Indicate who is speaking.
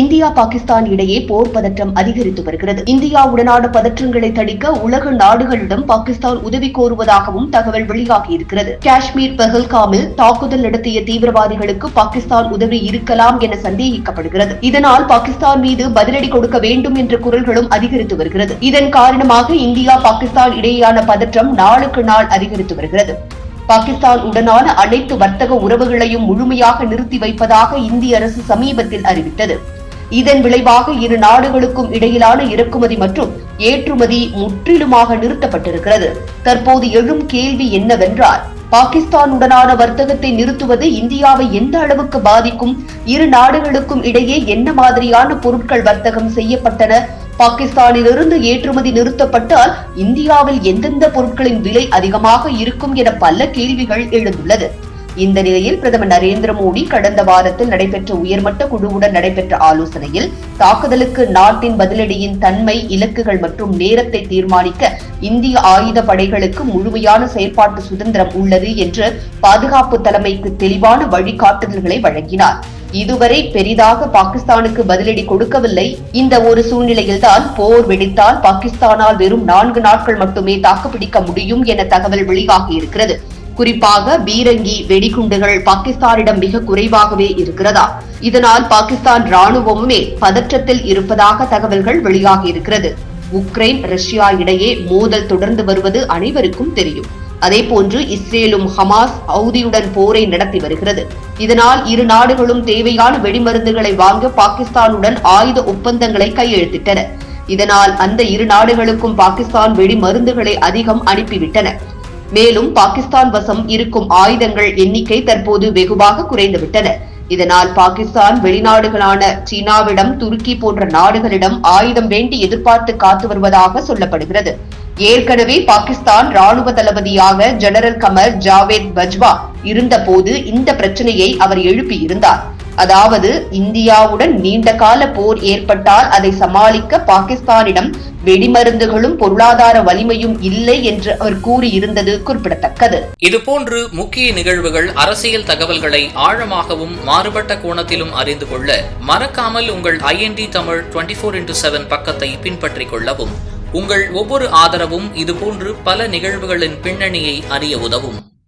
Speaker 1: India Pakistan இடையே போர் பதற்றம் அதிகரித்து வருகிறது. இந்தியா உடனான பதற்றங்களை தணிக்க உலக நாடுகளிடம் பாகிஸ்தான் உதவி கோருவதாகவும் தகவல் வெளியாகியிருக்கிறது. காஷ்மீர் பெஹல்காமில் தாக்குதல் நடத்திய தீவிரவாதிகளுக்கு பாகிஸ்தான் உதவி இருக்கலாம் என சந்தேகிக்கப்படுகிறது. இதனால் பாகிஸ்தான் மீது பதிலடி கொடுக்க வேண்டும் என்ற குரல்களும் அதிகரித்து வருகிறது. இதன் காரணமாக இந்தியா பாகிஸ்தான் இடையேயான பதற்றம் நாளுக்கு நாள் அதிகரித்து வருகிறது. பாகிஸ்தான் உடனான அனைத்து வர்த்தக உறவுகளையும் முழுமையாக நிறுத்தி வைப்பதாக இந்திய அரசு சமீபத்தில் அறிவித்தது. இதன் விளைவாக இரு நாடுகளுக்கும் இடையிலான இறக்குமதி மற்றும் ஏற்றுமதி முற்றிலுமாக நிறுத்தப்பட்டிருக்கிறது. தற்போது எழும் கேள்வி என்னவென்றால் பாகிஸ்தானுடனான வர்த்தகத்தை நிறுத்துவது இந்தியாவை எந்த அளவுக்கு பாதிக்கும் இரு நாடுகளுக்கும் இடையே என்ன மாதிரியான பொருட்கள் வர்த்தகம் செய்யப்பட்டன பாகிஸ்தானிலிருந்து ஏற்றுமதி நிறுத்தப்பட்டால் இந்தியாவில் எந்தெந்த பொருட்களின் விலை அதிகமாக இருக்கும் என பல கேள்விகள் எழுந்துள்ளது. இந்த நிலையில் பிரதமர் நரேந்திர மோடி கடந்த வாரத்தில் நடைபெற்ற உயர்மட்ட குழுவுடன் நடைபெற்ற ஆலோசனையில் தாக்குதலுக்கு நாட்டின் பதிலடியின் தன்மை இலக்குகள் மற்றும் நேரத்தை தீர்மானிக்க இந்திய ஆயுத படைகளுக்கு முழுமையான செயற்பாட்டு சுதந்திரம் உள்ளது என்று பாதுகாப்பு தலைமைக்கு தெளிவான வழிகாட்டுதல்களை வழங்கினார். இதுவரை பெரிதாக பாகிஸ்தானுக்கு பதிலடி கொடுக்கவில்லை. இந்த ஒரு சூழ்நிலையில்தான் போர் வெடித்தால் பாகிஸ்தானால் வெறும் நான்கு நாட்கள் மட்டுமே தாக்குப்பிடிக்க முடியும் என தகவல் வெளியாகியிருக்கிறது குறிப்பாக பீரங்கி வெடிகுண்டுகள் பாகிஸ்தானிடம் மிக குறைவாகவே இருக்கிறதா? இதனால் பாகிஸ்தான் ராணுவமுமே பதற்றத்தில் இருப்பதாக தகவல்கள் வெளியாகியிருக்கிறது உக்ரைன் ரஷ்யா இடையே மோதல் தொடர்ந்து வருவது அனைவருக்கும் தெரியும். அதேபோன்று இஸ்ரேலும் ஹமாஸ் ஹவுதியுடன் போரை நடத்தி வருகிறது. இதனால் இரு நாடுகளும் தேவையான வெடிமருந்துகளை வாங்க பாகிஸ்தானுடன் ஆயுத ஒப்பந்தங்களை கையெழுத்திட்டன. இதனால் அந்த இரு நாடுகளுக்கும் பாகிஸ்தான் வெடிமருந்துகளை அதிகம் அனுப்பிவிட்டன. மேலும் பாகிஸ்தான் வசம் இருக்கும் ஆயுதங்கள் எண்ணிக்கை தற்போது வெகுவாக குறைந்துவிட்டன. இதனால் பாகிஸ்தான் வெளிநாடுகளான சீனாவிடம் துருக்கி போன்ற நாடுகளிடம் ஆயுதம் வேண்டி எதிர்பார்த்து காத்து வருவதாக சொல்லப்படுகிறது. ஏற்கனவே பாகிஸ்தான் ராணுவ தளபதியாக ஜெனரல் கமர் ஜாவேத் பஜ்வா இருந்தபோது இந்த பிரச்சனையை அவர் எழுப்பியிருந்தார். அதாவது இந்தியாவுடன் நீண்ட கால போர் ஏற்பட்டால் அதை சமாளிக்க பாகிஸ்தானிடம் வெடிமருந்துகளும் பொருளாதார வலிமையும் இல்லை என்று அவர் கூறியிருந்தது குறிப்பிடத்தக்கது.
Speaker 2: இதுபோன்று முக்கிய நிகழ்வுகள் அரசியல் தகவல்களை ஆழமாகவும் மாறுபட்ட கோணத்திலும் அறிந்து கொள்ள மறக்காமல் உங்கள் IND Tamil twenty four into seven பக்கத்தை பின்பற்றிக் கொள்ளவும். உங்கள் ஒவ்வொரு ஆதரவும் இதுபோன்று பல நிகழ்வுகளின் பின்னணியை அறிய உதவும்.